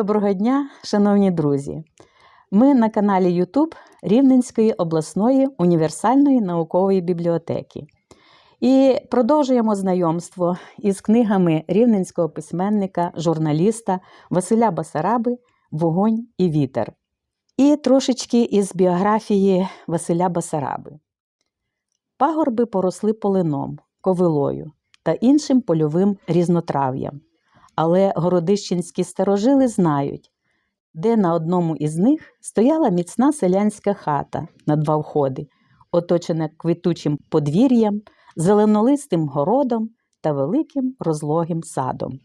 Доброго дня, шановні друзі! Ми на каналі YouTube Рівненської обласної універсальної наукової бібліотеки і продовжуємо знайомство із книгами рівненського письменника, журналіста Василя Басараби Вогонь і вітер. І трошечки із біографії Василя Басараби. Пагорби поросли полином, ковилою та іншим польовим різнотрав'ям. Але городищенські старожили знають, де на одному із них стояла міцна селянська хата на два входи, оточена квітучим подвір'ям, зеленолистим городом та великим розлогим садом.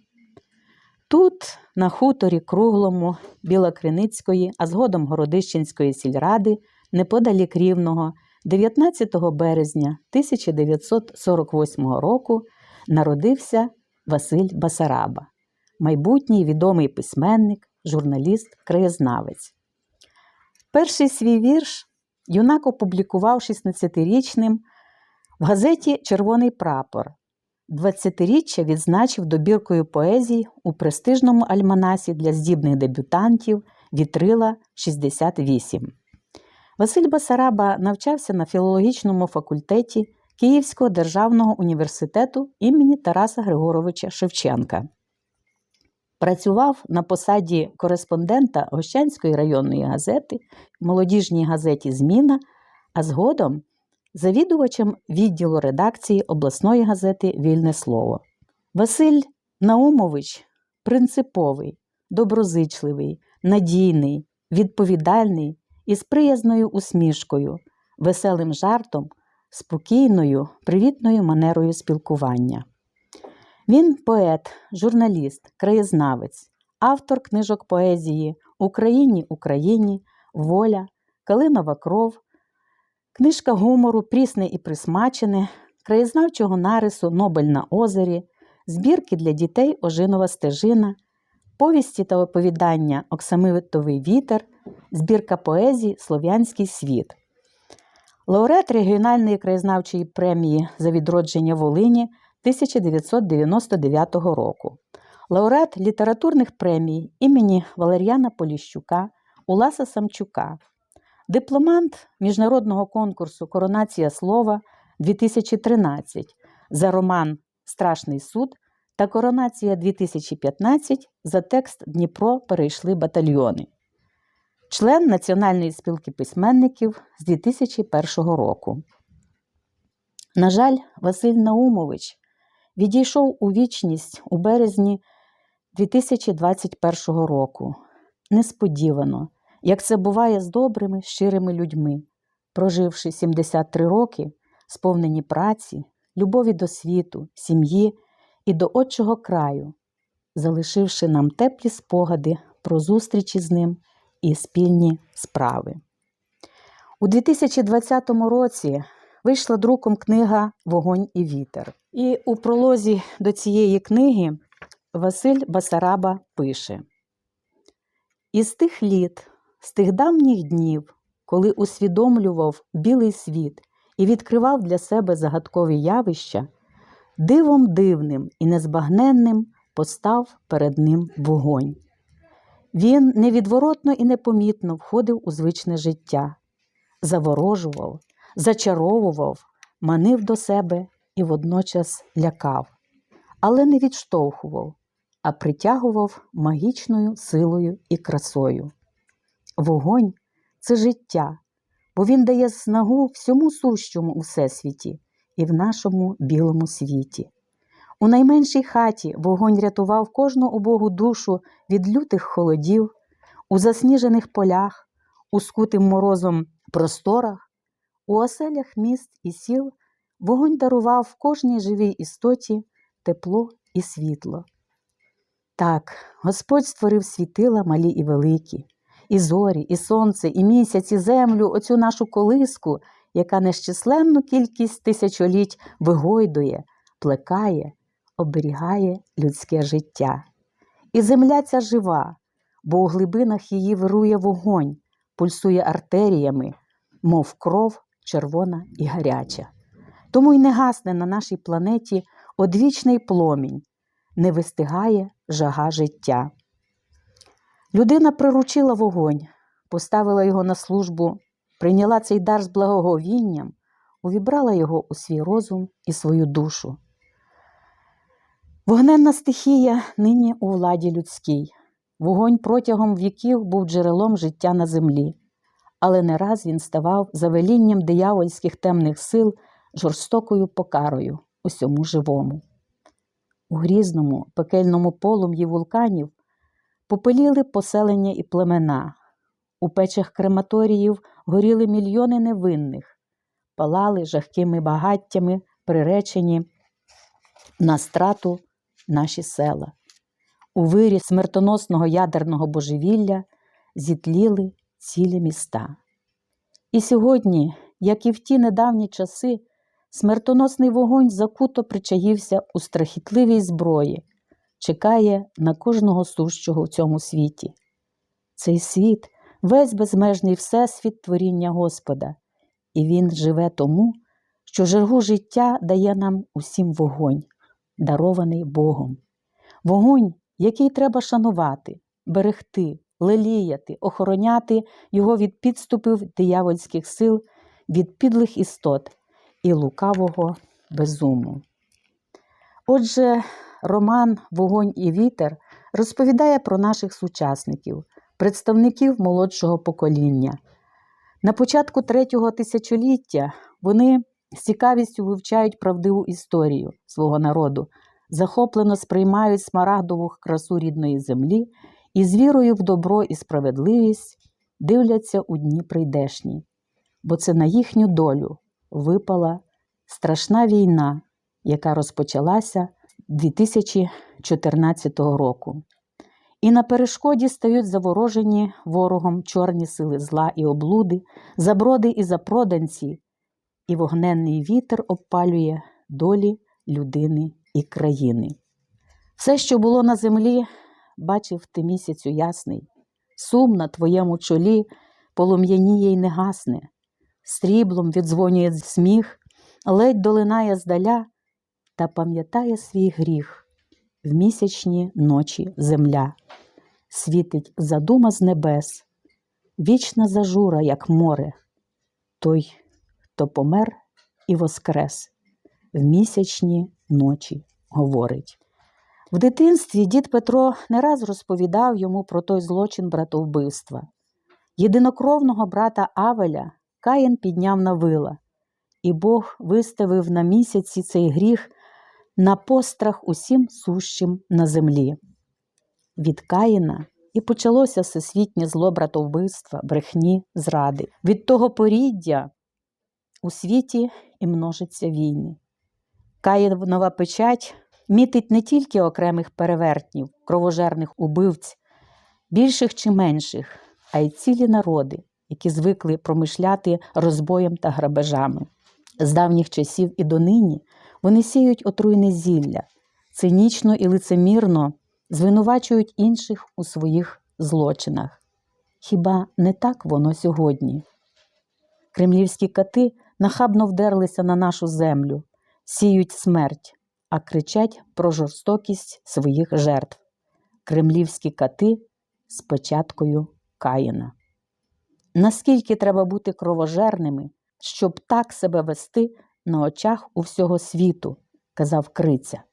Тут, на хуторі круглому Білокриницької, а згодом Городищенської сільради, неподалік Рівного, 19 березня 1948 року народився Василь Басараба, майбутній відомий письменник, журналіст, краєзнавець. Перший свій вірш юнак опублікував 16-річним в газеті Червоний прапор. 20-річчя відзначив добіркою поезій у престижному альманасі для здібних дебютантів Вітрила 68. Василь Басараба навчався на філологічному факультеті Київського державного університету імені Тараса Григоровича Шевченка. Працював на посаді кореспондента Гощанської районної газети, молодіжній газеті Зміна, а згодом завідувачем відділу редакції обласної газети Вільне слово. Василь Наумович принциповий, доброзичливий, надійний, відповідальний і з приязною усмішкою, веселим жартом, спокійною, привітною манерою спілкування. Він поет, журналіст, краєзнавець, автор книжок поезії Україні Україні, Воля, Калинова кров, книжка гумору Прісне і присмачене, краєзнавчого нарису Нобель на озері, збірки для дітей Ожинова стежина, повісті та оповідання Оксамитовий вітер, збірка поезії Слов'янський світ. Лауреат регіональної краєзнавчої премії за відродження Волині 1999 року, лауреат літературних премій імені Валеріана Поліщука, Уласа Самчука, дипломант міжнародного конкурсу Коронація слова 2013 за роман Страшний суд та Коронація 2015 за текст Дніпро перейшли батальйони. Член Національної спілки письменників з 2001 року. На жаль, Василь Наумович відійшов у вічність у березні 2021 року. Несподівано, як це буває з добрими, щирими людьми, проживши 73 роки, сповнені праці, любові до світу, сім'ї і до отчого краю, залишивши нам теплі спогади про зустрічі з ним і спільні справи. У 2020 році вийшла друком книга Вогонь і вітер. І у пролозі до цієї книги Василь Басараба пише: Із тих літ, з тих давніх днів, коли усвідомлював білий світ і відкривав для себе загадкові явища, дивом дивним і незбагненним постав перед ним вогонь. Він невідворотно і непомітно входив у звичне життя, заворожував, зачаровував, манив до себе і водночас лякав, але не відштовхував, а притягував магічною силою і красою. Вогонь це життя, бо він дає снагу всьому сущому у всесвіті і в нашому білому світі. У найменшій хаті вогонь рятував кожну убогу душу від лютих холодів, у засніжених полях, у скутим морозом просторах, у оселях міст і сіл вогонь дарував кожній живій істоті тепло і світло. Так, Господь створив світила малі і великі, і зорі, і сонце, і місяць, і землю, оцю нашу колиску, яка нещисленну кількість тисячоліть вигойдує, плекає оберігає людське життя. І земля ця жива, бо у глибинах її вирує вогонь, пульсує артеріями, мов кров червона і гаряча. Тому й не гасне на нашій планеті одвічний пломінь, не вистигає жага життя. Людина приручила вогонь, поставила його на службу, прийняла цей дар з благоговінням, увібрала його у свій розум і свою душу. Вогненна стихія нині у владі людській. Вогонь протягом віків був джерелом життя на землі, але не раз він ставав за велінням диявольських темних сил жорстокою покарою усьому живому. У грізному пекельному полум'ї вулканів попеліли поселення і племена, у печах крематоріїв горіли мільйони невинних, палали жахкими багаттями, приречені на страту наші села. У вирі смертоносного ядерного божевілля зітліли цілі міста. І сьогодні, як і в ті недавні часи, смертоносний вогонь закуто причаївся у страхітливій зброї, чекає на кожного сущого в цьому світі. Цей світ весь безмежний всесвіт творіння Господа, і Він живе тому, що жергу життя дає нам усім вогонь, дарований Богом. Вогонь, який треба шанувати, берегти, леліяти, охороняти його від підступів диявольських сил, від підлих істот і лукавого безуму. Отже, роман Вогонь і вітер розповідає про наших сучасників, представників молодшого покоління. На початку третього тисячоліття вони з цікавістю вивчають правдиву історію свого народу, захоплено сприймають смарагдову красу рідної землі і з вірою в добро і справедливість дивляться у дні прийдешні, бо це на їхню долю випала страшна війна, яка розпочалася 2014 року. І на перешкоді стають заворожені ворогом чорні сили зла і облуди, заброди і запроданці, і вогненний вітер обпалює долі людини і країни. Все, що було на землі, бачив ти місяцю ясний, сум на твоєму чолі полум'яніє й не гасне, сріблом віддзвонює сміх, ледь долинає здаля та пам'ятає свій гріх в місячні ночі земля. Світить задума з небес, вічна зажура, як море, той, хто помер і воскрес, в місячні ночі говорить. В дитинстві дід Петро не раз розповідав йому про той злочин братовбивства. Єдинокровного брата Авеля Каїн підняв на вила, і Бог виставив на місяці цей гріх на пострах усім сущим на землі. Від Каїна і почалося всесвітнє зло братовбивства, брехні, зради. Від того поріддя у світі і множаться війни. Каїнова печать мітить не тільки окремих перевертнів, кровожерних убивць, більших чи менших, а й цілі народи, які звикли промишляти розбоєм та грабежами. З давніх часів і донині вони сіють отруйне зілля, цинічно і лицемірно звинувачують інших у своїх злочинах. Хіба не так воно сьогодні? Кремлівські кати нахабно вдерлися на нашу землю, сіють смерть, а кричать про жорстокість своїх жертв. Кремлівські кати з початкою Каїна. Наскільки треба бути кровожерними, щоб так себе вести на очах у всього світу, казав Криця,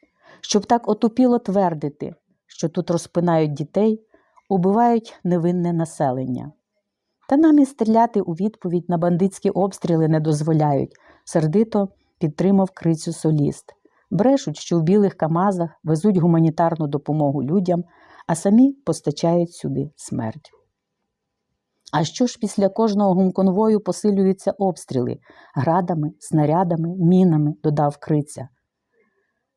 щоб так отупіло твердити, що тут розпинають дітей, убивають невинне населення. Та нам і стріляти у відповідь на бандитські обстріли не дозволяють, сердито підтримав крицю соліст. Брешуть, що в білих камазах везуть гуманітарну допомогу людям, а самі постачають сюди смерть. А що ж після кожного гумконвою посилюються обстріли градами, снарядами, мінами, додав криця.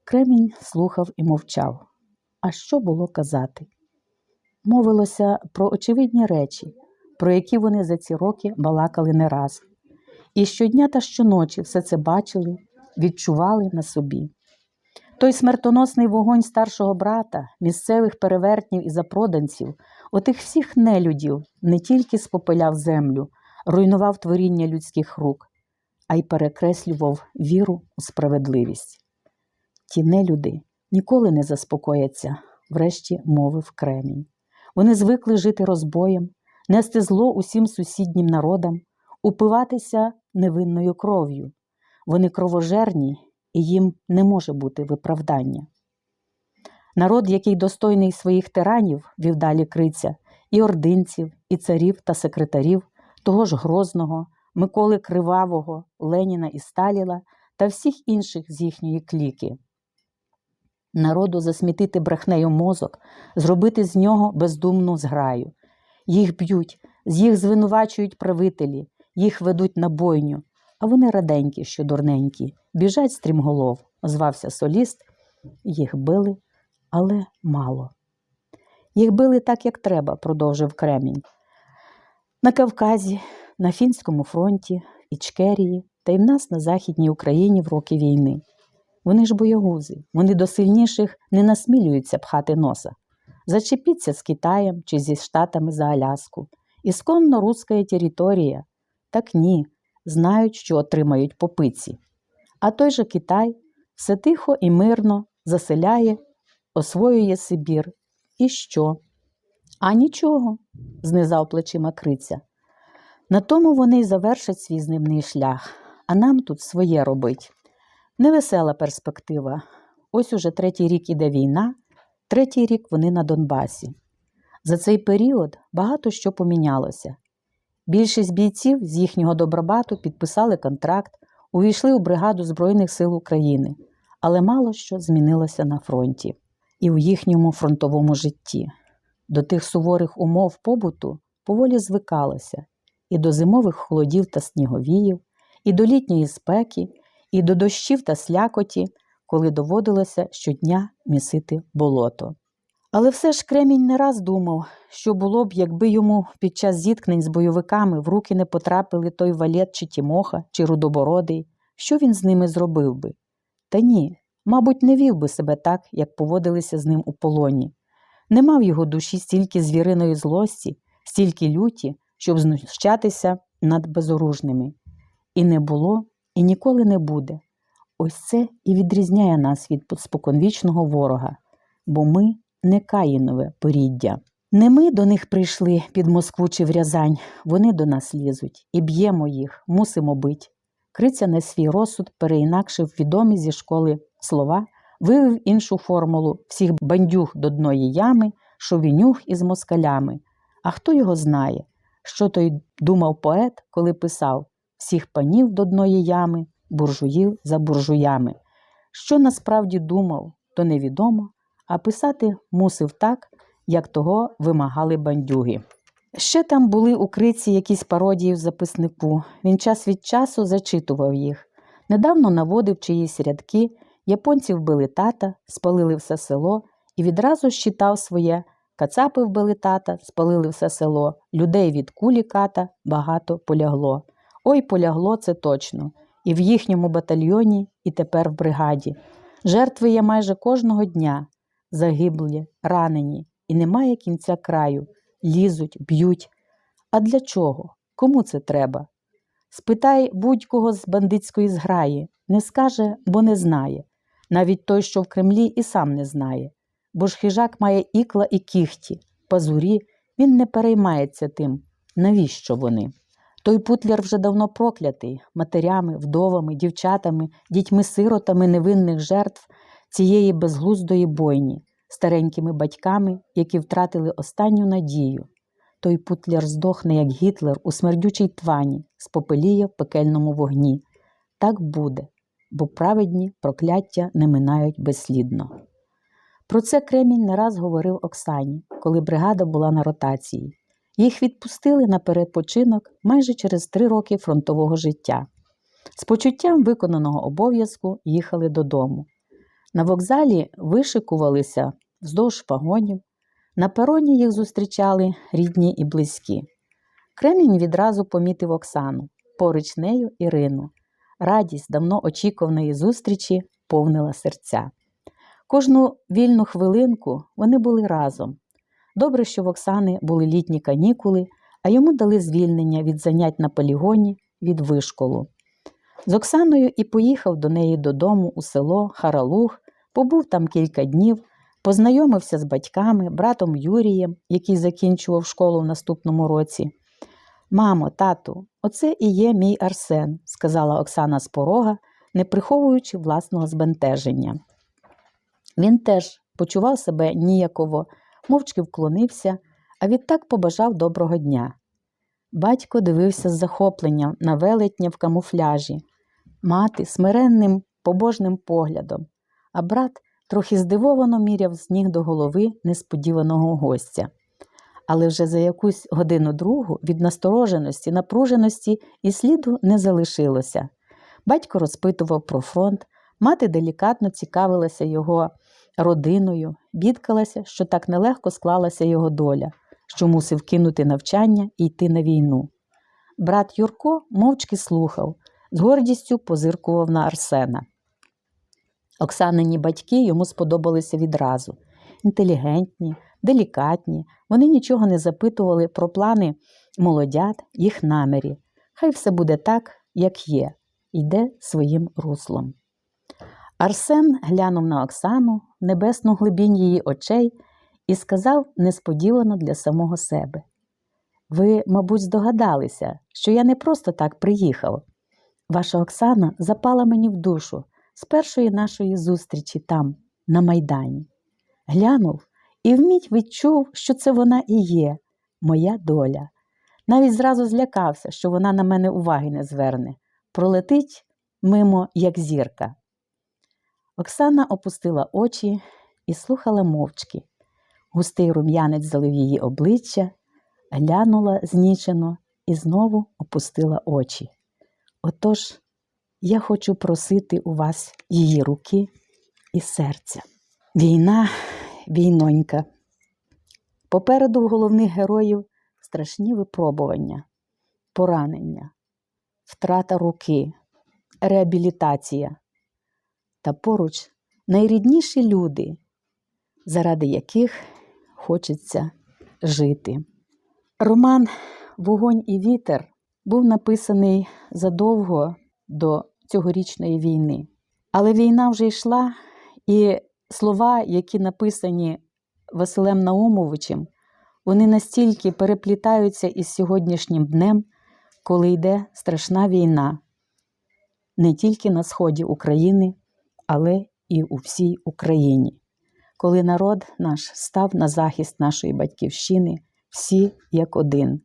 Кремінь слухав і мовчав. А що було казати? Мовилося про очевидні речі, про які вони за ці роки балакали не раз. І щодня та щоночі все це бачили, відчували на собі. Той смертоносний вогонь старшого брата, місцевих перевертнів і запроданців, отих всіх нелюдів не тільки спопиляв землю, руйнував творіння людських рук, а й перекреслював віру у справедливість. Ті нелюди ніколи не заспокояться, врешті мовив кремінь. Вони звикли жити розбоєм, нести зло усім сусіднім народам, упиватися невинною кров'ю. Вони кровожерні, і їм не може бути виправдання. Народ, який достойний своїх тиранів, вів далі криця, і ординців, і царів та секретарів, того ж Грозного, Миколи Кривавого, Леніна і Сталіла та всіх інших з їхньої кліки. Народу засмітити брехнею мозок, зробити з нього бездумну зграю. Їх б'ють, з їх звинувачують правителі, їх ведуть на бойню, вони раденькі, що дурненькі, біжать стрімголов, звався соліст, їх били, але мало. Їх били так, як треба, продовжив Кремінь. На Кавказі, на Фінському фронті, Ічкерії та й в нас на Західній Україні в роки війни. Вони ж боягузи, вони до сильніших не насмілюються пхати носа. Зачепіться з Китаєм чи зі Штатами за Аляску. Ісконно руська територія. Так ні, знають, що отримають по пиці. А той же Китай все тихо і мирно заселяє, освоює Сибір. І що? А нічого, знизав плечима криця. На тому вони й завершать свій знімний шлях, а нам тут своє робить. Невесела перспектива. Ось уже третій рік іде війна, третій рік вони на Донбасі. За цей період багато що помінялося. Більшість бійців з їхнього добробату підписали контракт, увійшли у бригаду Збройних сил України, але мало що змінилося на фронті і у їхньому фронтовому житті. До тих суворих умов побуту поволі звикалося і до зимових холодів та сніговіїв, і до літньої спеки, і до дощів та слякоті, коли доводилося щодня місити болото. Але все ж Кремінь не раз думав, що було б, якби йому під час зіткнень з бойовиками в руки не потрапили той валет чи Тімоха, чи Рудобородий, що він з ними зробив би? Та ні, мабуть, не вів би себе так, як поводилися з ним у полоні. Не мав його душі стільки звіриної злості, стільки люті, щоб знущатися над безоружними. І не було, і ніколи не буде. Ось це і відрізняє нас від споконвічного ворога, бо ми не каїнове поріддя. Не ми до них прийшли під Москву чи в Рязань, вони до нас лізуть, і б'ємо їх, мусимо бить. Криця на свій розсуд переінакшив відомі зі школи слова, вивів іншу формулу всіх бандюг до дної ями, шовінюх із москалями. А хто його знає, що той думав поет, коли писав всіх панів до дної ями, буржуїв за буржуями. Що насправді думав, то невідомо, а писати мусив так, як того вимагали бандюги. Ще там були у криці якісь пародії в записнику. Він час від часу зачитував їх. Недавно наводив чиїсь рядки, японці вбили тата, спалили все село і відразу щитав своє кацапи вбили тата, спалили все село, людей від кулі ката багато полягло. Ой, полягло це точно. І в їхньому батальйоні, і тепер в бригаді. Жертви є майже кожного дня, загиблі, ранені, і немає кінця краю, лізуть, б'ють. А для чого? Кому це треба? Спитай будь-кого з бандитської зграї, не скаже, бо не знає. Навіть той, що в Кремлі, і сам не знає. Бо ж хижак має ікла і кіхті, пазурі, він не переймається тим, навіщо вони. Той путляр вже давно проклятий матерями, вдовами, дівчатами, дітьми-сиротами невинних жертв цієї безглуздої бойні, старенькими батьками, які втратили останню надію. Той путляр здохне, як Гітлер у смердючій твані, спопеліє в пекельному вогні. Так буде, бо праведні прокляття не минають безслідно. Про це Кремінь не раз говорив Оксані, коли бригада була на ротації. Їх відпустили на перепочинок майже через три роки фронтового життя. З почуттям виконаного обов'язку їхали додому. На вокзалі вишикувалися вздовж пагонів, на пероні їх зустрічали рідні і близькі. Кремінь відразу помітив Оксану, поруч нею Ірину. Радість давно очікуваної зустрічі повнила серця. Кожну вільну хвилинку вони були разом. Добре, що в Оксани були літні канікули, а йому дали звільнення від занять на полігоні від вишколу. З Оксаною і поїхав до неї додому у село Харалуг, побув там кілька днів познайомився з батьками, братом Юрієм, який закінчував школу в наступному році. Мамо, тату, оце і є мій Арсен, сказала Оксана з порога, не приховуючи власного збентеження. Він теж почував себе ніяково, мовчки вклонився, а відтак побажав доброго дня. Батько дивився з захопленням на велетня в камуфляжі, мати смиренним побожним поглядом, а брат трохи здивовано міряв з ніг до голови несподіваного гостя. Але вже за якусь годину другу від настороженості, напруженості і сліду не залишилося. Батько розпитував про фронт, мати делікатно цікавилася його родиною, бідкалася, що так нелегко склалася його доля, що мусив кинути навчання і йти на війну. Брат Юрко мовчки слухав, з гордістю позиркував на Арсена. Оксанині батьки йому сподобалися відразу інтелігентні, делікатні, вони нічого не запитували про плани молодят, їх намірі. Хай все буде так, як є, йде своїм руслом. Арсен глянув на Оксану небесну глибінь її очей і сказав несподівано для самого себе: Ви, мабуть, здогадалися, що я не просто так приїхав. Ваша Оксана запала мені в душу з першої нашої зустрічі там, на Майдані. Глянув і вміть відчув, що це вона і є, моя доля. Навіть зразу злякався, що вона на мене уваги не зверне, пролетить мимо, як зірка. Оксана опустила очі і слухала мовчки. Густий рум'янець залив її обличчя, глянула знічено і знову опустила очі. Отож, я хочу просити у вас її руки і серця. Війна, війнонька. Попереду в головних героїв страшні випробування, поранення, втрата руки, реабілітація та поруч найрідніші люди, заради яких хочеться жити. Роман Вогонь і вітер був написаний задовго до цьогорічної війни. Але війна вже йшла, і слова, які написані Василем Наумовичем, вони настільки переплітаються із сьогоднішнім днем, коли йде страшна війна не тільки на сході України, але і у всій Україні, коли народ наш став на захист нашої батьківщини, всі як один.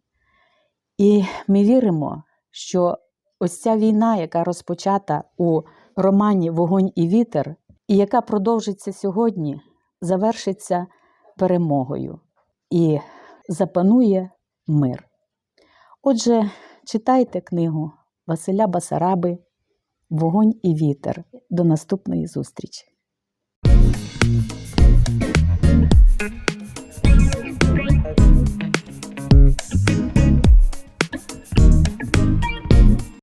І ми віримо, що ось ця війна, яка розпочата у романі Вогонь і вітер, і яка продовжиться сьогодні, завершиться перемогою і запанує мир. Отже, читайте книгу Василя Басараби Вогонь і вітер. До наступної зустрічі!